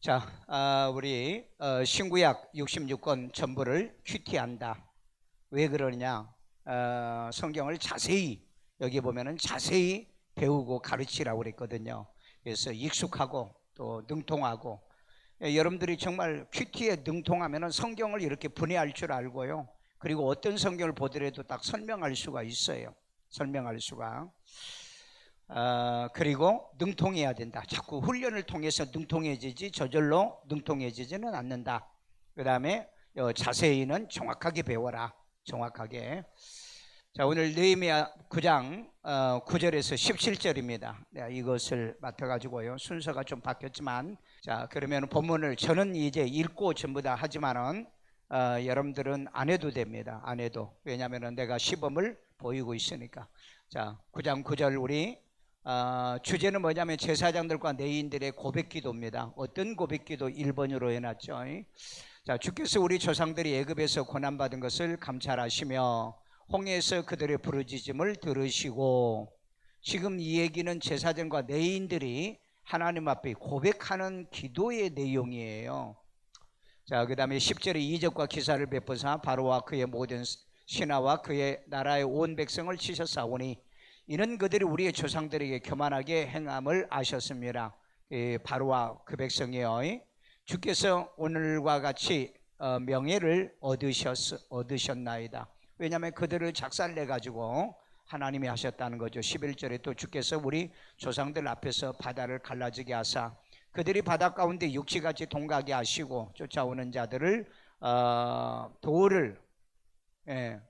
자, 아, 우리 어, 신구약 66권 전부를 큐티한다. 왜 그러냐? 어, 성경을 자세히 여기 보면은 자세히 배우고 가르치라고 그랬거든요. 그래서 익숙하고 또 능통하고 예, 여러분들이 정말 큐티에 능통하면은 성경을 이렇게 분해할 줄 알고요. 그리고 어떤 성경을 보더라도 딱 설명할 수가 있어요. 설명할 수가. 어, 그리고 능통해야 된다. 자꾸 훈련을 통해서 능통해지지 저절로 능통해지지는 않는다. 그 다음에 어, 자세히는 정확하게 배워라. 정확하게. 자 오늘 느헤미야 9장 어, 9절에서 17절입니다. 내가 이것을 맡아가지고요 순서가 좀 바뀌었지만 자 그러면 본문을 저는 이제 읽고 전부 다 하지만은 어, 여러분들은 안 해도 됩니다. 안 해도 왜냐하면 내가 시범을 보이고 있으니까 자 9장 9절 우리 어, 주제는 뭐냐면 제사장들과 내인들의 고백기도입니다. 어떤 고백기도 1번으로 해놨죠. 자 주께서 우리 조상들이 애굽에서 고난받은 것을 감찰하시며 홍해에서 그들의 부르짖음을 들으시고 지금 이 얘기는 제사장과 내인들이 하나님 앞에 고백하는 기도의 내용이에요. 자, 그 다음에 10절에 이적과 기사를 베푸사 바로와 그의 모든 신하와 그의 나라의 온 백성을 치셨사오니 이는 그들이 우리의 조상들에게 교만하게 행함을 아셨습니다. 예, 바로와 그 백성이요. 주께서 오늘과 같이 어, 명예를 얻으셨, 얻으셨나이다. 왜냐하면 그들을 작살내 가지고 하나님이 하셨다는 거죠. 11절에 또 주께서 우리 조상들 앞에서 바다를 갈라지게 하사 그들이 바다 가운데 육지같이 동가게 하시고 쫓아오는 자들을 어, 돌을 예,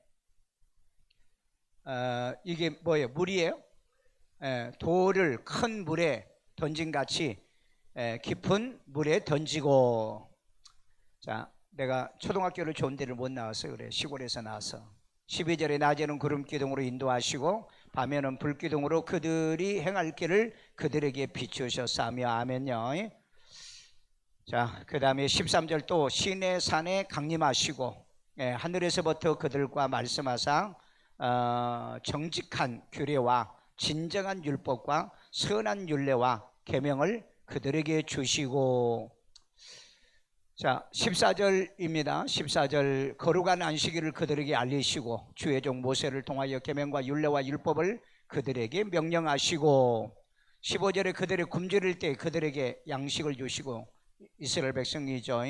어, 이게 뭐예요? 물이에요? 예, 돌을 큰 물에 던진 같이 예, 깊은 물에 던지고. 자 내가 초등학교를 좋은 데를 못 나와서 그래 시골에서 나와서. 12절에 낮에는 구름 기둥으로 인도하시고 밤에는 불 기둥으로 그들이 행할 길을 그들에게 비추셨사며 아멘요. 자, 그 다음에 13절 또 시내 산에 강림하시고 예, 하늘에서부터 그들과 말씀하사 어, 정직한 규례와 진정한 율법과 선한 율례와 계명을 그들에게 주시고. 자 14절입니다. 14절 거룩한 안식일을 그들에게 알리시고 주의 종 모세를 통하여 계명과 율례와 율법을 그들에게 명령하시고. 15절에 그들의 굶주릴 때 그들에게 양식을 주시고 이스라엘 백성이죠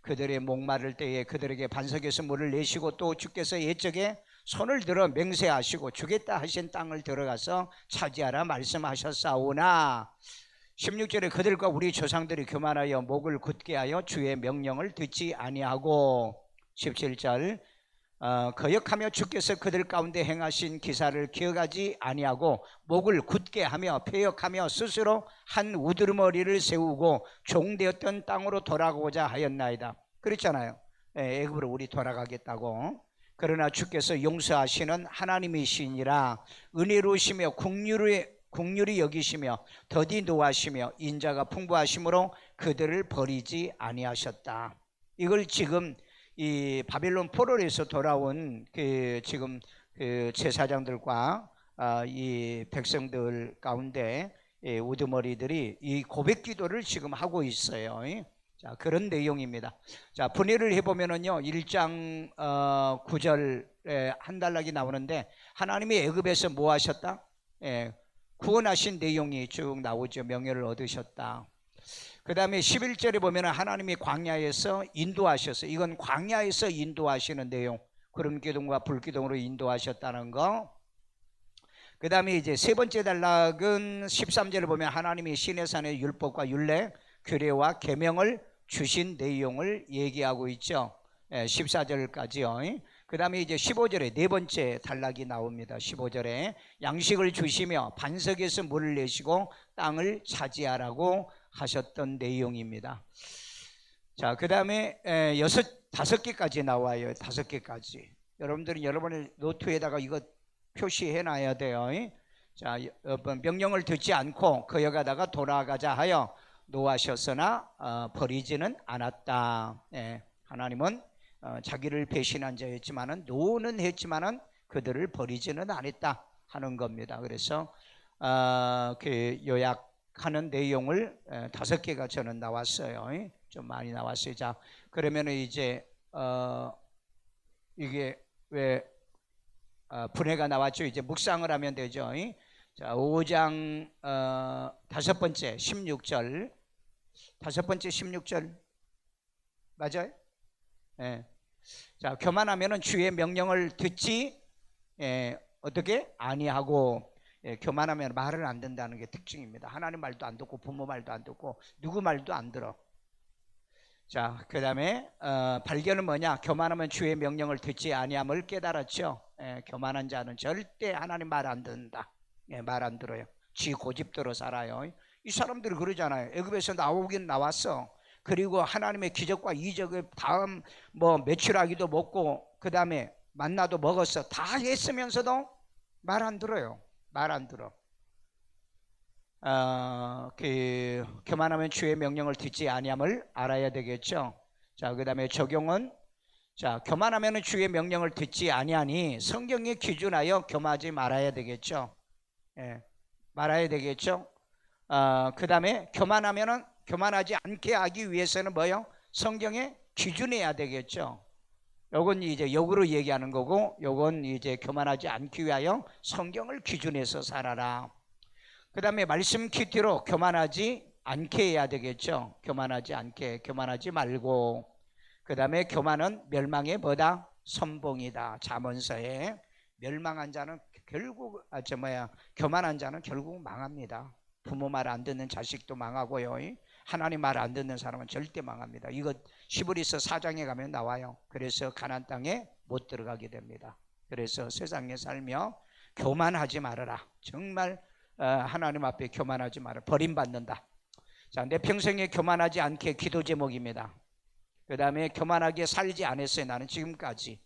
그들의 목마를 때에 그들에게 반석에서 물을 내시고 또 주께서 옛적에 손을 들어 맹세하시고 주겠다 하신 땅을 들어가서 차지하라 말씀하셨사오나 16절에 그들과 우리 조상들이 교만하여 목을 굳게 하여 주의 명령을 듣지 아니하고 17절 어, 거역하며 주께서 그들 가운데 행하신 기사를 기억하지 아니하고 목을 굳게 하며 폐역하며 스스로 한 우두머리를 세우고 종되었던 땅으로 돌아가고자 하였나이다. 그랬잖아요. 예, 애굽으로 우리 돌아가겠다고. 그러나 주께서 용서하시는 하나님이시니라 은혜로우시며 국률이 국률이 여기시며 더디 노하시며 인자가 풍부하심으로 그들을 버리지 아니하셨다. 이걸 지금 이 바빌론 포로에서 돌아온 그 지금 그 제사장들과 아, 이 백성들 가운데 이 우두머리들이 이 고백 기도를 지금 하고 있어요. 자, 그런 내용입니다. 자, 분해를 해보면은요, 1장 어, 9절에 한 단락이 나오는데, 하나님이 애굽에서 뭐 하셨다? 예, 구원하신 내용이 쭉 나오죠. 명예를 얻으셨다. 그 다음에 11절에 보면 하나님이 광야에서 인도하셔서, 이건 광야에서 인도하시는 내용, 구름 기둥과 불 기둥으로 인도하셨다는 거. 그 다음에 이제 세 번째 단락은 13절을 보면 하나님이 시내산의 율법과 율례, 규례와 계명을 주신 내용을 얘기하고 있죠. 14절까지요. 그 다음에 이제 15절에 네 번째 단락이 나옵니다. 15절에 양식을 주시며 반석에서 물을 내시고 땅을 차지하라고 하셨던 내용입니다. 자, 그 다음에 여섯, 다섯 개까지 나와요. 다섯 개까지. 여러분들은 여러분의 노트에다가 이거 표시해 놔야 돼요. 자, 명령을 듣지 않고 거여가다가 돌아가자 하여 노하셨으나 어, 버리지는 않았다. 예, 하나님은 어, 자기를 배신한 자였지만은 노는 했지만은 그들을 버리지는 않았다 하는 겁니다. 그래서 어, 그 요약 하는 내용을 에, 다섯 개가 저는 나왔어요. 예? 좀 많이 나왔어요. 자, 그러면은 이제 어 이게 왜 어, 분해가 나왔죠? 이제 묵상을 하면 되죠. 예? 자, 5장 어, 다섯 번째 16절 다섯 번째 16절 맞아요? 예. 자, 교만하면은 주의 명령을 듣지 예, 어떻게 아니하고 예, 교만하면 말을 안 듣는다는 게 특징입니다. 하나님 말도 안 듣고 부모 말도 안 듣고 누구 말도 안 들어. 자, 그다음에 어, 발견은 뭐냐? 교만하면 주의 명령을 듣지 아니함을 깨달았죠. 예, 교만한 자는 절대 하나님 말 안 듣는다. 예, 말 안 들어요. 지 고집대로 살아요. 이 사람들이 그러잖아요. 애굽에서 나오긴 나왔어. 그리고 하나님의 기적과 이적을 다음 뭐 며칠하기도 먹고 그 다음에 만나도 먹었어. 다 했으면서도 말 안 들어요. 말 안 들어. 어, 그 교만하면 주의 명령을 듣지 아니함을 알아야 되겠죠. 자, 그 다음에 적용은 자, 교만하면 주의 명령을 듣지 아니하니 성경에 기준하여 교만하지 말아야 되겠죠. 예, 말아야 되겠죠. 어, 그 다음에 교만하면은 교만하지 않게 하기 위해서는 뭐요? 성경에 기준해야 되겠죠. 요건 이제 역으로 얘기하는 거고, 요건 이제 교만하지 않기 위하여 성경을 기준해서 살아라. 그 다음에 말씀 키티로 교만하지 않게 해야 되겠죠. 교만하지 않게, 교만하지 말고. 그 다음에 교만은 멸망의 뭐다? 선봉이다. 자문서에 멸망한 자는 결국, 아, 저 뭐야, 교만한 자는 결국 망합니다. 부모 말 안 듣는 자식도 망하고요. 하나님 말 안 듣는 사람은 절대 망합니다. 이거 시브리서 4장에 가면 나와요. 그래서 가난 땅에 못 들어가게 됩니다. 그래서 세상에 살며 교만하지 말아라. 정말 어, 하나님 앞에 교만하지 말아. 버림받는다. 자, 내 평생에 교만하지 않게 기도 제목입니다. 그 다음에 교만하게 살지 않았어요. 나는 지금까지.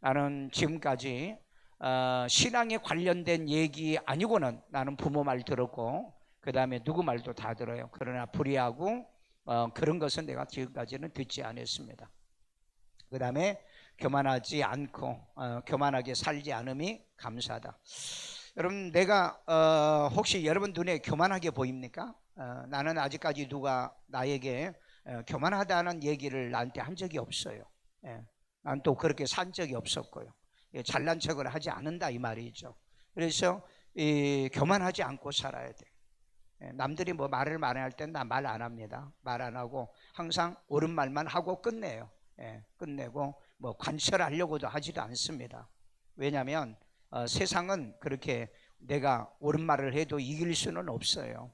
나는 지금까지 어, 신앙에 관련된 얘기 아니고는 나는 부모 말 들었고 그 다음에 누구 말도 다 들어요. 그러나 불의하고 어, 그런 것은 내가 지금까지는 듣지 않았습니다. 그 다음에 교만하지 않고 어, 교만하게 살지 않음이 감사하다. 여러분 내가 어, 혹시 여러분 눈에 교만하게 보입니까? 어, 나는 아직까지 누가 나에게 어, 교만하다는 얘기를 나한테 한 적이 없어요. 예, 난또 그렇게 산 적이 없었고요. 예, 잘난 척을 하지 않는다 이 말이죠. 그래서 이, 교만하지 않고 살아야 돼. 예, 남들이 뭐 말을 많이 할 땐 나 말 안 합니다. 말 안 하고 항상 옳은 말만 하고 끝내요. 예, 끝내고 뭐 관철하려고도 하지도 않습니다. 왜냐하면 어, 세상은 그렇게 내가 옳은 말을 해도 이길 수는 없어요.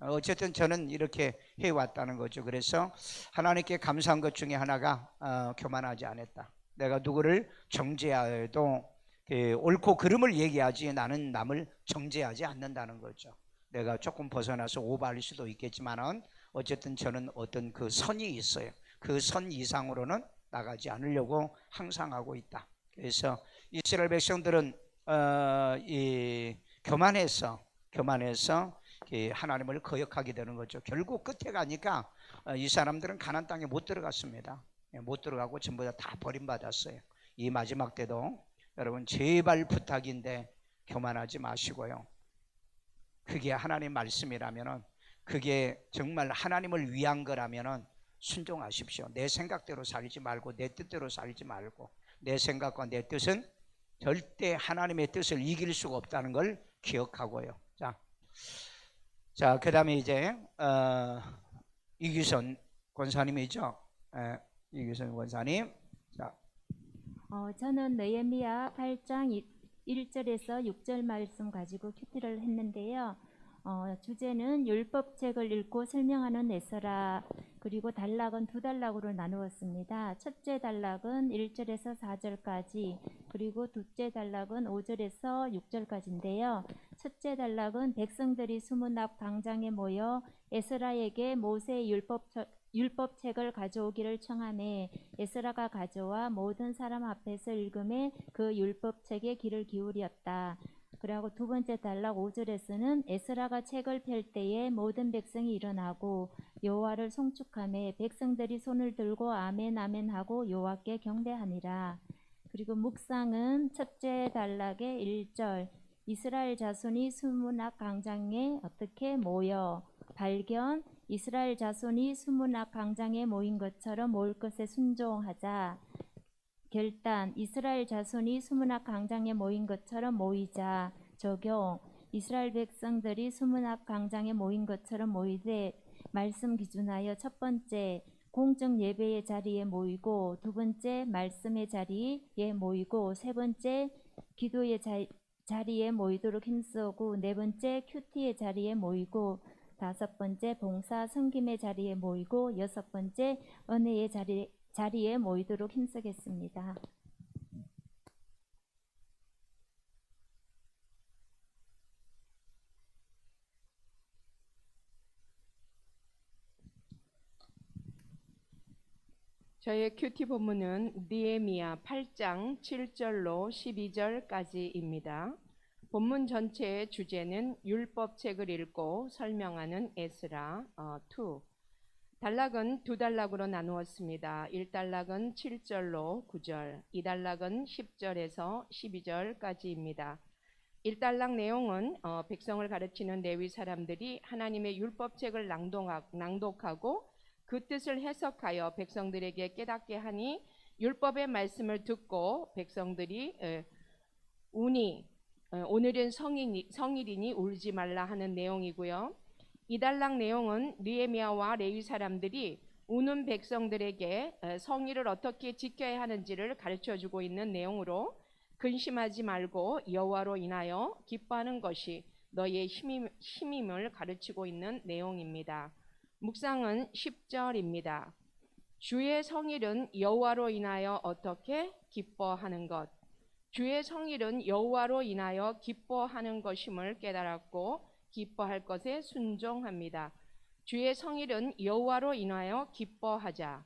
어, 어쨌든 저는 이렇게 해왔다는 거죠. 그래서 하나님께 감사한 것 중에 하나가 어, 교만하지 않았다. 내가 누구를 정죄하여도 그 옳고 그름을 얘기하지 나는 남을 정죄하지 않는다는 거죠. 내가 조금 벗어나서 오버할 수도 있겠지만은 어쨌든 저는 어떤 그 선이 있어요. 그 선 이상으로는 나가지 않으려고 항상 하고 있다. 그래서 이스라엘 백성들은 어, 이 교만해서 교만해서 이 하나님을 거역하게 되는 거죠. 결국 끝에 가니까 어, 이 사람들은 가난 땅에 못 들어갔습니다. 예, 못 들어가고 전부 다, 다 버림받았어요. 이 마지막 때도 여러분 제발 부탁인데 교만하지 마시고요. 그게 하나님 말씀이라면은 그게 정말 하나님을 위한 거라면은 순종하십시오. 내 생각대로 살지 말고 내 뜻대로 살지 말고 내 생각과 내 뜻은 절대 하나님의 뜻을 이길 수가 없다는 걸 기억하고요. 자, 자 그다음에 이제 어, 이규선 권사님이죠. 에, 이규선 권사님. 자, 어, 저는 느헤미야 8장 1절에서 6절 말씀 가지고 큐티를 했는데요. 어, 주제는 율법책을 읽고 설명하는 에서라 그리고 단락은 두 단락으로 나누었습니다. 첫째 단락은 1절에서 4절까지 그리고 둘째 단락은 5절에서 6절까지인데요. 첫째 단락은 백성들이 수문 앞 광장에 모여 에스라에게 모세의 율법 율법책을 가져오기를 청함에 에스라가 가져와 모든 사람 앞에서 읽음에 그 율법책에 귀를 기울였다. 그리고 두 번째 단락 5절에서는 에스라가 책을 펼 때에 모든 백성이 일어나고 여호와를 송축함에 백성들이 손을 들고 아멘 아멘 하고 여호와께 경배하니라. 그리고 묵상은 첫째 단락의 1절 이스라엘 자손이 수문학 광장에 어떻게 모여 발견 이스라엘 자손이 수문학 광장에 모인 것처럼 모일 것에 순종하자. 결단 이스라엘 자손이 수문학 광장에 모인 것처럼 모이자. 적용 이스라엘 백성들이 수문학 광장에 모인 것처럼 모이되 말씀 기준하여 첫 번째 공적 예배의 자리에 모이고 두 번째 말씀의 자리에 모이고 세 번째 기도의 자, 자리에 모이도록 힘쓰고 네 번째 큐티의 자리에 모이고 다섯 번째 봉사 섬김의 자리에 모이고 여섯 번째 은혜의 자리, 자리에 모이도록 힘쓰겠습니다. 저의 큐티 본문은 니에미야 8장 7절로 12절까지입니다. 본문 전체의 주제는 율법책을 읽고 설명하는 에스라 어, 2. 단락은 두 단락으로 나누었습니다. 1단락은 7절로 9절, 2단락은 10절에서 12절까지입니다. 1단락 내용은 어, 백성을 가르치는 레위 사람들이 하나님의 율법책을 낭독하, 낭독하고 그 뜻을 해석하여 백성들에게 깨닫게 하니 율법의 말씀을 듣고 백성들이 에, 운이 에, 오늘은 성인이, 성일이니 울지 말라 하는 내용이고요. 이달락 내용은 느헤미야와 레위 사람들이 우는 백성들에게 에, 성일을 어떻게 지켜야 하는지를 가르쳐 주고 있는 내용으로 근심하지 말고 여호와로 인하여 기뻐하는 것이 너의 힘임, 힘임을 가르치고 있는 내용입니다. 묵상은 10절입니다. 주의 성일은 여호와로 인하여 어떻게 기뻐하는 것. 주의 성일은 여호와로 인하여 기뻐하는 것임을 깨달았고 기뻐할 것에 순종합니다. 주의 성일은 여호와로 인하여 기뻐하자.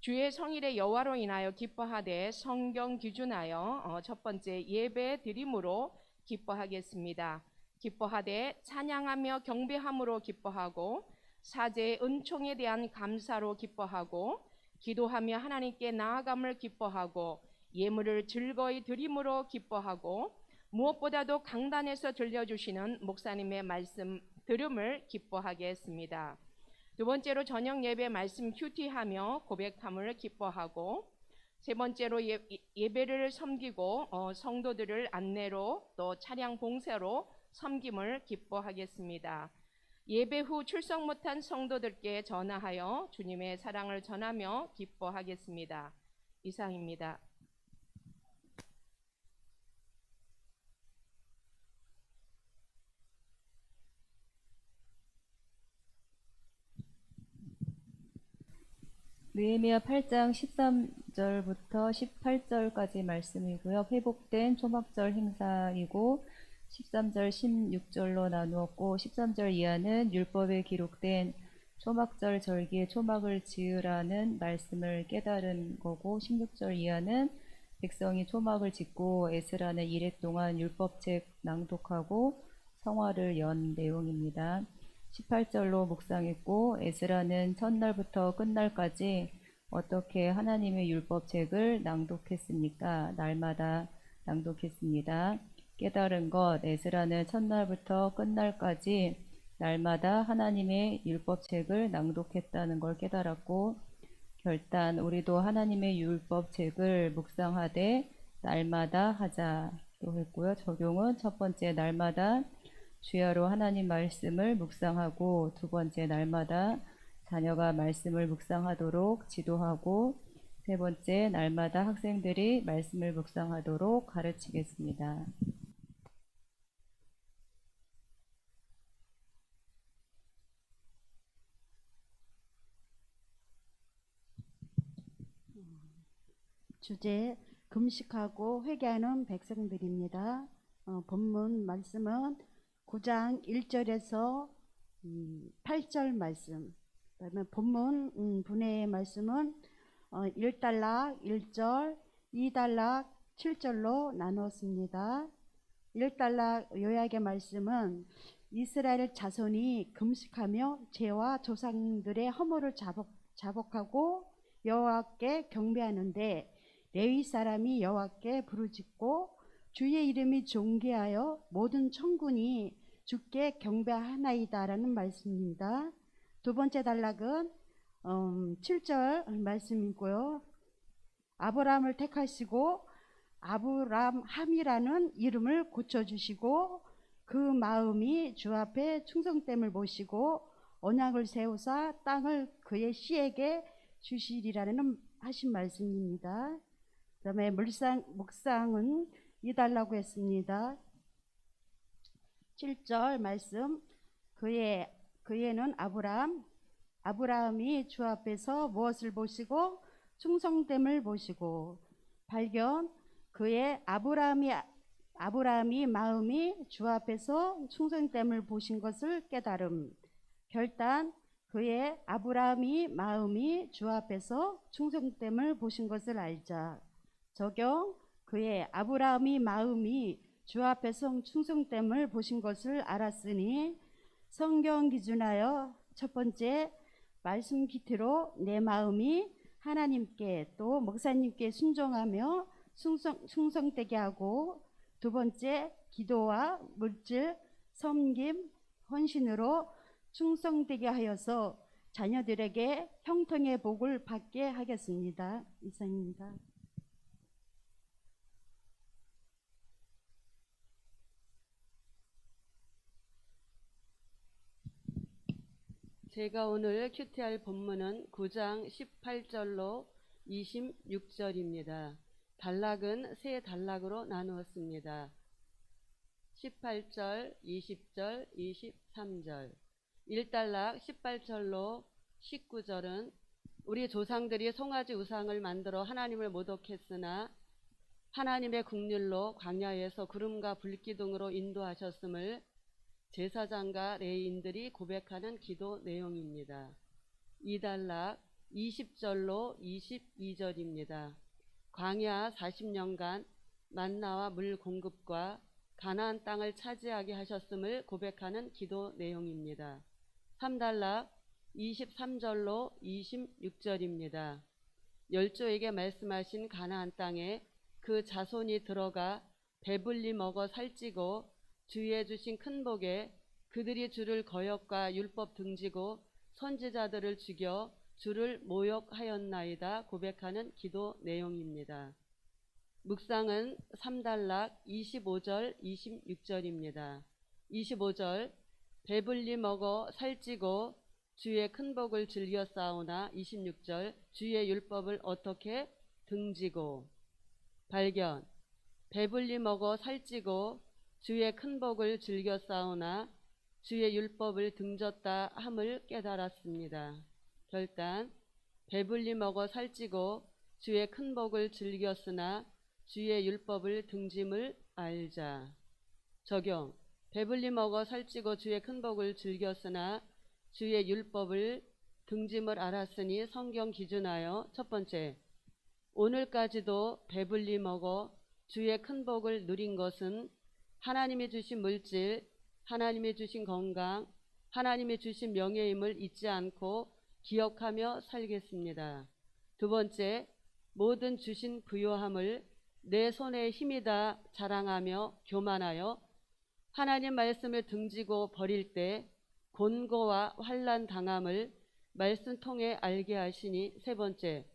주의 성일의 여호와로 인하여 기뻐하되 성경 기준하여 어, 첫 번째 예배 드림으로 기뻐하겠습니다. 기뻐하되 찬양하며 경배함으로 기뻐하고 사제의 은총에 대한 감사로 기뻐하고 기도하며 하나님께 나아감을 기뻐하고 예물을 즐거이 드림으로 기뻐하고 무엇보다도 강단에서 들려주시는 목사님의 말씀 들음을 기뻐하게 했습니다. 두 번째로 저녁 예배 말씀 큐티하며 고백함을 기뻐하고 세 번째로 예, 예배를 섬기고 어, 성도들을 안내로 또 차량 봉사로 섬김을 기뻐하겠습니다. 예배 후 출석 못한 성도들께 전하하여 주님의 사랑을 전하며 기뻐하겠습니다. 이상입니다. 느헤미야 8장 13절부터 18절까지 말씀이고요. 회복된 초막절 행사이고 13절 16절로 나누었고 13절 이하는 율법에 기록된 초막절 절기에 초막을 지으라는 말씀을 깨달은 거고 16절 이하는 백성이 초막을 짓고 에스라는 이래 동안 율법책 낭독하고 성화를 연 내용입니다. 18절로 묵상했고 에스라는 첫날부터 끝날까지 어떻게 하나님의 율법책을 낭독했습니까? 날마다 낭독했습니다. 깨달은 것 에스라는 첫날부터 끝날까지 날마다 하나님의 율법책을 낭독했다는 걸 깨달았고 결단 우리도 하나님의 율법책을 묵상하되 날마다 하자도 했고요. 적용은 첫 번째 날마다 주야로 하나님 말씀을 묵상하고 두 번째 날마다 자녀가 말씀을 묵상하도록 지도하고 세 번째 날마다 학생들이 말씀을 묵상하도록 가르치겠습니다. 주제 금식하고 회개하는 백성들입니다. 어, 본문 말씀은 9장 1절에서 음, 8절 말씀. 그다음에 본문 음, 분해의 말씀은 어, 1달락 1절, 2달락 7절로 나누었습니다. 1달락 요약의 말씀은 이스라엘 자손이 금식하며 죄와 조상들의 허물을 자복, 자복하고 여호와께 경배하는데 레위 사람이 여호와께 부르짖고 주의 이름이 존귀하여 모든 천군이 주께 경배하나이다라는 말씀입니다. 두 번째 단락은 음, 7절 말씀이고요. 아브라함을 택하시고 아브람함이라는 이름을 고쳐주시고 그 마음이 주 앞에 충성됨을 보시고 언약을 세우사 땅을 그의 씨에게 주시리라는 하신 말씀입니다. 그 다음에 물상 묵상은 이달라고 했습니다. 7절 말씀. 그의 그에는 아브람 아브라함이 주 앞에서 무엇을 보시고 충성됨을 보시고 발견 그의 아브라함이 아브라함이 마음이 주 앞에서 충성됨을 보신 것을 깨달음. 결단 그의 아브라함이 마음이 주 앞에서 충성됨을 보신 것을 알자. 적용 그의 아브라함이 마음이 주 앞에서 충성됨을 보신 것을 알았으니 성경 기준하여 첫 번째 말씀 기트로 내 마음이 하나님께 또 목사님께 순종하며 충성, 충성되게 하고 두 번째 기도와 물질 섬김 헌신으로 충성되게 하여서 자녀들에게 형통의 복을 받게 하겠습니다. 이상입니다. 제가 오늘 큐티할 본문은 9장 18절로 26절입니다. 단락은 세 단락으로 나누었습니다. 18절, 20절, 23절. 1단락 18절로 19절은 우리 조상들이 송아지 우상을 만들어 하나님을 모독했으나 하나님의 국률로 광야에서 구름과 불기둥으로 인도하셨음을 제사장과 레인들이 고백하는 기도 내용입니다. 2단락 20절로 22절입니다. 광야 40년간 만나와 물 공급과 가나안 땅을 차지하게 하셨음을 고백하는 기도 내용입니다. 3단락 23절로 26절입니다. 열조에게 말씀하신 가나안 땅에 그 자손이 들어가 배불리 먹어 살찌고 주의 주신 큰 복에 그들이 주를 거역과 율법 등지고 선지자들을 죽여 주를 모욕하였나이다 고백하는 기도 내용입니다. 묵상은 3단락 25절 26절입니다. 25절 배불리 먹어 살찌고 주의 큰 복을 즐겨 싸우나 26절 주의 율법을 어떻게 등지고 발견 배불리 먹어 살찌고 주의 큰 복을 즐겨 싸우나 주의 율법을 등졌다 함을 깨달았습니다. 결단 배불리 먹어 살찌고 주의 큰 복을 즐겼으나 주의 율법을 등짐을 알자. 적용 배불리 먹어 살찌고 주의 큰 복을 즐겼으나 주의 율법을 등짐을 알았으니 성경 기준하여 첫 번째 오늘까지도 배불리 먹어 주의 큰 복을 누린 것은 하나님이 주신 물질, 하나님이 주신 건강, 하나님이 주신 명예임을 잊지 않고 기억하며 살겠습니다. 두 번째, 모든 주신 부요함을 내 손의 힘이다 자랑하며 교만하여 하나님 말씀을 등지고 버릴 때 곤고와 환란 당함을 말씀 통해 알게 하시니 세 번째,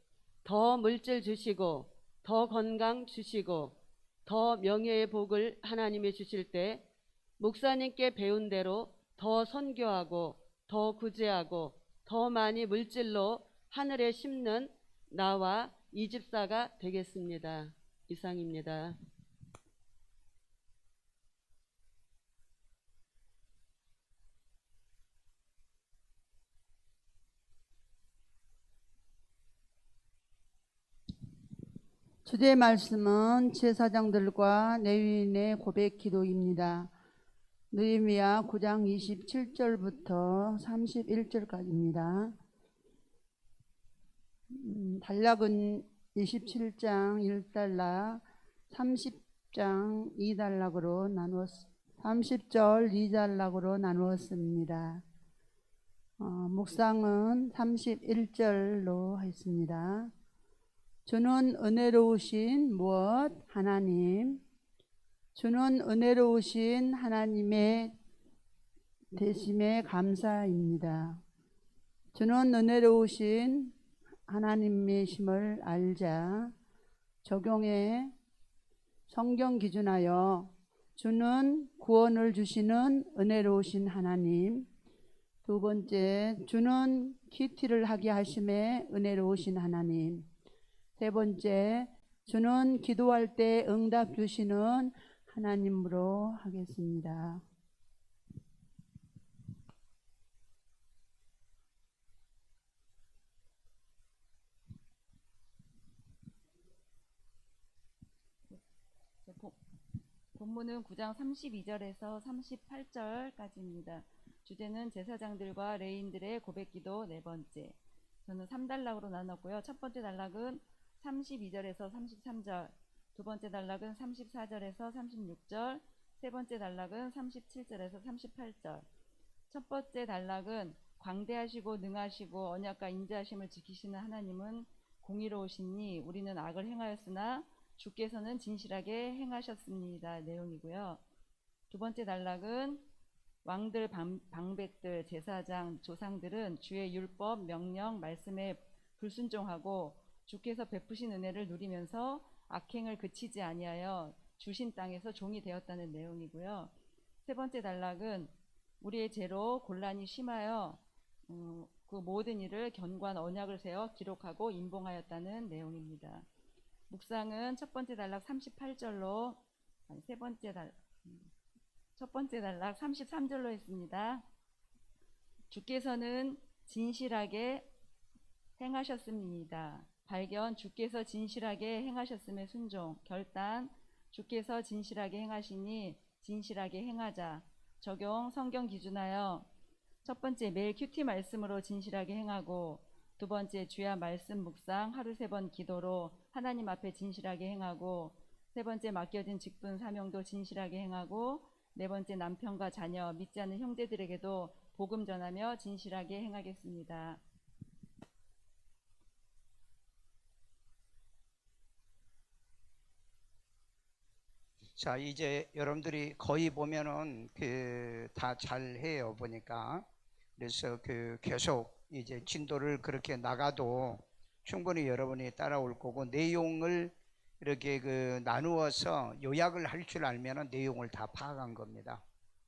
더 물질 주시고 더 건강 주시고 더 명예의 복을 하나님이 주실 때 목사님께 배운 대로 더 선교하고 더 구제하고 더 많이 물질로 하늘에 심는 나와 이 집사가 되겠습니다. 이상입니다. 주제 말씀은 제사장들과 레위인의 고백 기도입니다. 느헤미야 9장 27절부터 31절까지입니다. 음, 단락은 27장 1단락, 30장 2단락으로 나누었 30절 2단락으로 나누었습니다. 어, 묵상은 31절로 했습니다. 주는 은혜로우신 무엇? 하나님. 주는 은혜로우신 하나님의 되심에 감사입니다. 주는 은혜로우신 하나님이심을 알자 적용해 성경 기준하여 주는 구원을 주시는 은혜로우신 하나님. 두 번째 주는 키티를 하게 하심에 은혜로우신 하나님 세 번째 주는 기도할 때 응답 주시는 하나님으로 하겠습니다. 본문은 9장 32절에서 38절까지입니다. 주제는 제사장들과 레인들의 고백기도 네 번째. 저는 3단락으로 나눴고요. 첫 번째 단락은 32절에서 33절, 두 번째 단락은 34절에서 36절, 세 번째 단락은 37절에서 38절. 첫 번째 단락은 광대하시고 능하시고 언약과 인자하심을 지키시는 하나님은 공의로우시니 우리는 악을 행하였으나 주께서는 진실하게 행하셨습니다. 내용이고요. 두 번째 단락은 왕들, 방, 방백들, 제사장, 조상들은 주의 율법, 명령, 말씀에 불순종하고 주께서 베푸신 은혜를 누리면서 악행을 그치지 아니하여 주신 땅에서 종이 되었다는 내용이고요. 세 번째 단락은 우리의 죄로 곤란이 심하여 음, 그 모든 일을 견고한 언약을 세워 기록하고 인봉하였다는 내용입니다. 묵상은 첫 번째 단락 38절로 아니 세 번째 달 음, 첫 번째 단락 33절로 했습니다. 주께서는 진실하게 행하셨습니다. 발견 주께서 진실하게 행하셨음의 순종. 결단 주께서 진실하게 행하시니 진실하게 행하자. 적용 성경 기준하여. 첫 번째 매일 큐티 말씀으로 진실하게 행하고 두 번째 주야 말씀 묵상 하루 세 번 기도로 하나님 앞에 진실하게 행하고 세 번째 맡겨진 직분 사명도 진실하게 행하고 네 번째 남편과 자녀 믿지 않는 형제들에게도 복음 전하며 진실하게 행하겠습니다. 자 이제 여러분들이 거의 보면은 그 다 잘해요 보니까 그래서 그 계속 이제 진도를 그렇게 나가도 충분히 여러분이 따라올 거고 내용을 이렇게 그 나누어서 요약을 할 줄 알면은 내용을 다 파악한 겁니다.